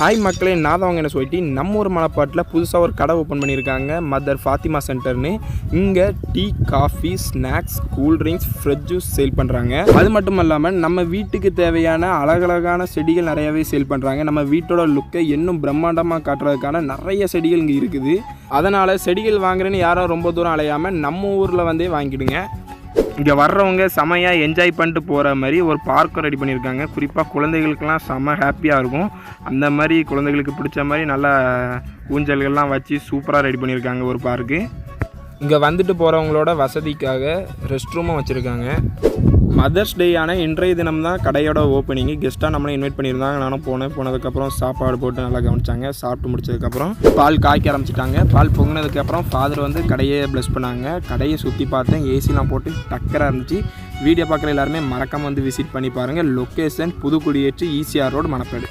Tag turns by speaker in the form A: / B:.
A: Hi மக்களே நான் தான் என்ன சொல்லிட்டு நம்ம ஒரு மலைப்பாட்டில் புதுசாக ஒரு கடை ஓப்பன் பண்ணியிருக்காங்க மதர் ஃபாத்திமா சென்டர்னு இங்கே tea coffee snacks cool drinks fresh juice sale பண்ணுறாங்க அது மட்டும் இல்லாமல் நம்ம வீட்டுக்கு தேவையான அழகழகான செடிகள் நிறையவே சேல் பண்ணுறாங்க நம்ம வீட்டோட லுக்கை இன்னும் பிரம்மாண்டமாக காட்டுறதுக்கான நிறைய செடிகள் இங்கே இருக்குது. அதனால் செடிகள் வாங்குறேன்னு யாரும் ரொம்ப தூரம் அலையாமல் நம்ம ஊரில் வந்தே வாங்கிடுங்க. இங்கே வர்றவங்க செமையாக என்ஜாய் பண்ணிட்டு போகிற மாதிரி ஒரு பார்க்கும் ரெடி பண்ணியிருக்காங்க. குறிப்பாக குழந்தைகளுக்கெல்லாம் செம ஹாப்பியாக இருக்கும். அந்த மாதிரி குழந்தைகளுக்கு பிடிச்ச மாதிரி நல்லா ஊஞ்சல்கள்லாம் வச்சு சூப்பராக ரெடி பண்ணியிருக்காங்க ஒரு பார்க்கு இங்கே வந்துட்டு போகிறவங்களோட வசதிக்காக ரெஸ்ட் ரூமும் வச்சுருக்காங்க. மதர்ஸ் டே ஆன இன்றைய தினம் தான் கடையோட ஓப்பனிங் கெஸ்ட்டாக நம்மளை இன்வைட் பண்ணியிருந்தாங்க. நானும் போனேன். போனதுக்கப்புறம் சாப்பாடு போட்டு நல்லா கவனிச்சாங்க. சாப்பிட்டு முடிச்சதுக்கப்புறம் பால் காய்க்க ஆரம்பிச்சிட்டாங்க. பால் பொங்கினதுக்கப்புறம் ஃபாதர் வந்து கடையை ப்ளஸ் பண்ணாங்க. கடையை சுற்றி பார்த்தேன். ஏசிலாம் போட்டு டக்கராக இருந்துச்சு. வீடியோ பார்க்குற எல்லாருமே மறக்காமல் வந்து விசிட் பண்ணி பாருங்கள் location Puthukudiyetru ECR road Manappedu.